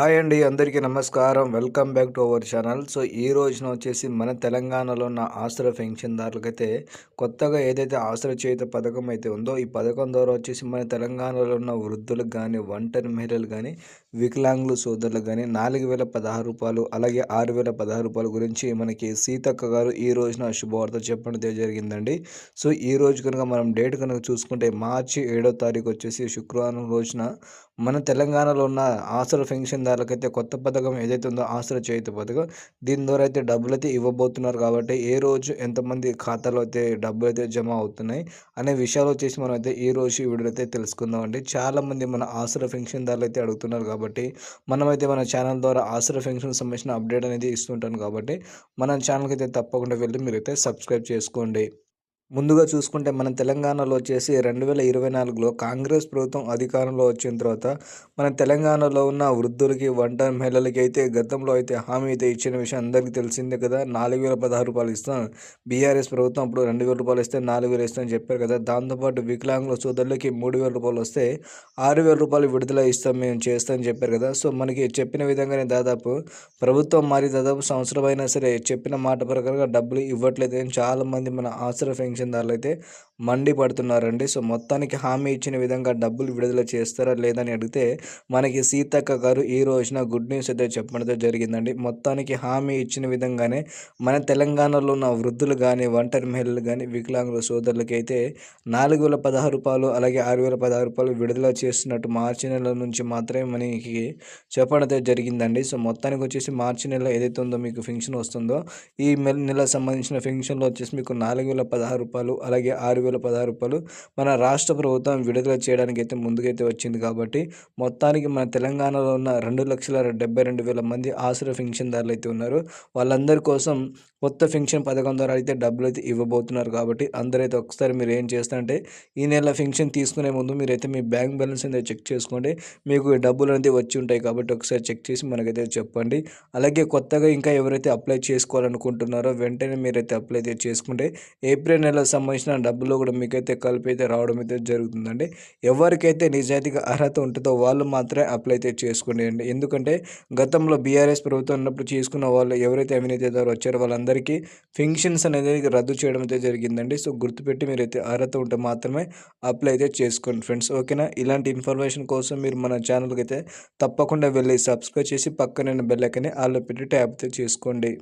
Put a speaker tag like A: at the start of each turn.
A: Hi అండి అందరికీ నమస్కారం. Welcome back to our channel. So ఈ రోజున వచ్చేసి మన తెలంగాణలో ఉన్న ఆశ్రయ పెన్షన్దారులకైతే కొత్తగా ఏదైతే ఆశ్రయ చేత పథకం అయితే ఉందో ఈ పథకం ద్వారా వచ్చేసి మన తెలంగాణలో ఉన్న వృద్ధులకు కానీ ఒంటరి మహిళలు కానీ వికలాంగులు సోదరులకు కానీ నాలుగు వేల పదహారు రూపాయలు అలాగే ఆరు వేల పదహారు రూపాయల గురించి మనకి సీతక్క గారు ఈ రోజున శుభవార్త చెప్పడం జరిగిందండి. సో ఈ రోజు కనుక మనం డేట్ కనుక చూసుకుంటే మార్చి ఏడో తారీఖు వచ్చేసి శుక్రవారం రోజున మన తెలంగాణలో ఉన్న ఆసర పెన్షన్దారులకైతే కొత్త పథకం ఏదైతే ఉందో ఆసర చేయుత పథకం దీని ద్వారా అయితే డబ్బులు అయితే ఇవ్వబోతున్నారు కాబట్టి ఏ రోజు ఎంతమంది ఖాతాలో అయితే డబ్బులు అయితే జమ అవుతున్నాయి అనే విషయాలు వచ్చేసి మనం అయితే ఈ రోజు వీడియో అయితే తెలుసుకుందాం అండి. చాలామంది మన ఆసర పెన్షన్దారులు అయితే అడుగుతున్నారు కాబట్టి మనమైతే మన ఛానల్ ద్వారా ఆసర పెన్షన్ సంబంధించిన అప్డేట్ అనేది ఇస్తుంటాను కాబట్టి మన ఛానల్కి అయితే తప్పకుండా వెళ్ళి మీరైతే సబ్స్క్రైబ్ చేసుకోండి. ముందుగా చూసుకుంటే మన తెలంగాణలో వచ్చేసి రెండు వేల ఇరవై నాలుగులో కాంగ్రెస్ ప్రభుత్వం అధికారంలో వచ్చిన తర్వాత మన తెలంగాణలో ఉన్న వృద్ధులకి వంట మహిళలకి అయితే గతంలో అయితే హామీ అయితే ఇచ్చిన విషయం అందరికీ తెలిసిందే కదా. నాలుగు వేల పదహారు రూపాయలు ఇస్తాం. బీఆర్ఎస్ ప్రభుత్వం అప్పుడు రెండు వేల రూపాయలు ఇస్తే నాలుగు వేలు ఇస్తామని చెప్పారు కదా. దాంతోపాటు వికలాంగుల సోదరులకి మూడు వేల రూపాయలు వస్తే ఆరు వేల రూపాయలు విడుదల ఇస్తాం మేము చేస్తామని చెప్పారు కదా. సో మనకి చెప్పిన విధంగానే దాదాపు ప్రభుత్వం మారి దాదాపు సంవత్సరం అయినా సరే చెప్పిన మాట ప్రకారంగా డబ్బులు ఇవ్వట్లేదు అని చాలామంది మన ఆసరా ఫెన్షన్ పెన్షన్దారులు అయితే మండిపడుతున్నారండి సో మొత్తానికి హామీ ఇచ్చిన విధంగా డబ్బులు విడుదల చేస్తారా లేదని అడిగితే మనకి సీతక్క గారు ఈ రోజున గుడ్ న్యూస్ అయితే చెప్పడంతో జరిగిందండి. మొత్తానికి హామీ ఇచ్చిన విధంగానే మన తెలంగాణలో ఉన్న వృద్ధులు కానీ ఒంటరి మహిళలు కానీ వికలాంగుల సోదరులకి అయితే నాలుగు వేల పదహారు రూపాయలు అలాగే ఆరు వేల పదహారు రూపాయలు విడుదల చేస్తున్నట్టు మార్చి నెల నుంచి మాత్రమే మనకి చెప్పడంతో జరిగిందండి. సో మొత్తానికి వచ్చేసి మార్చి నెల ఏదైతే ఉందో మీకు ఫెన్షన్ వస్తుందో ఈ నెల సంబంధించిన ఫెన్షన్లో వచ్చేసి మీకు నాలుగు వేల పదహారు రూపాయలు అలాగే ఆరు వేల పదహారు రూపాయలు మన రాష్ట్ర ప్రభుత్వం విడుదల చేయడానికి అయితే ముందుకైతే వచ్చింది కాబట్టి మొత్తానికి మన తెలంగాణలో ఉన్న రెండు లక్షల డెబ్బై రెండు వేల మంది ఆశ్రయ పెన్షన్దారులు అయితే ఉన్నారు. వాళ్ళందరి కోసం కొత్త ఫెన్షన్ పథకం ద్వారా అయితే డబ్బులు అయితే ఇవ్వబోతున్నారు కాబట్టి అందరైతే ఒకసారి మీరు ఏం చేస్తారంటే ఈ నెల ఫెన్షన్ తీసుకునే ముందు మీరైతే మీ బ్యాంక్ బ్యాలెన్స్ అనేది చెక్ చేసుకోండి. మీకు డబ్బులు అనేది వచ్చి ఉంటాయి కాబట్టి ఒకసారి చెక్ చేసి మనకైతే చెప్పండి. అలాగే కొత్తగా ఇంకా ఎవరైతే అప్లై చేసుకోవాలనుకుంటున్నారో వెంటనే మీరైతే అప్లై అయితే చేసుకుంటే ఏప్రిల్ నెల సంబంధించిన డబ్బులు కూడా మీకైతే కలిపి అయితే రావడం అయితే జరుగుతుందండి. ఎవరికైతే నిజాయితీగా అర్హత ఉంటుందో వాళ్ళు మాత్రమే అప్లై అయితే చేసుకోండి అండి. ఎందుకంటే గతంలో బీఆర్ఎస్ ప్రభుత్వం ఉన్నప్పుడు చేసుకున్న వాళ్ళు ఎవరైతే అవినీతి వచ్చారో వాళ్ళందరికీ ఫింక్షన్స్ ఫెన్షన్స్ అనేది రద్దు చేయడం అయితే జరిగిందండి. సో గుర్తుపెట్టి మీరైతే అర్హత ఉంటే మాత్రమే అప్లై అయితే చేసుకోండి ఫ్రెండ్స్. ఓకేనా? ఇలాంటి ఇన్ఫర్మేషన్ కోసం మీరు మన ఛానల్కి అయితే తప్పకుండా వెళ్ళి సబ్స్క్రైబ్ చేసి పక్కన బెల్లకని ఆల్లో పెట్టి ట్యాప్ అయితే చేసుకోండి.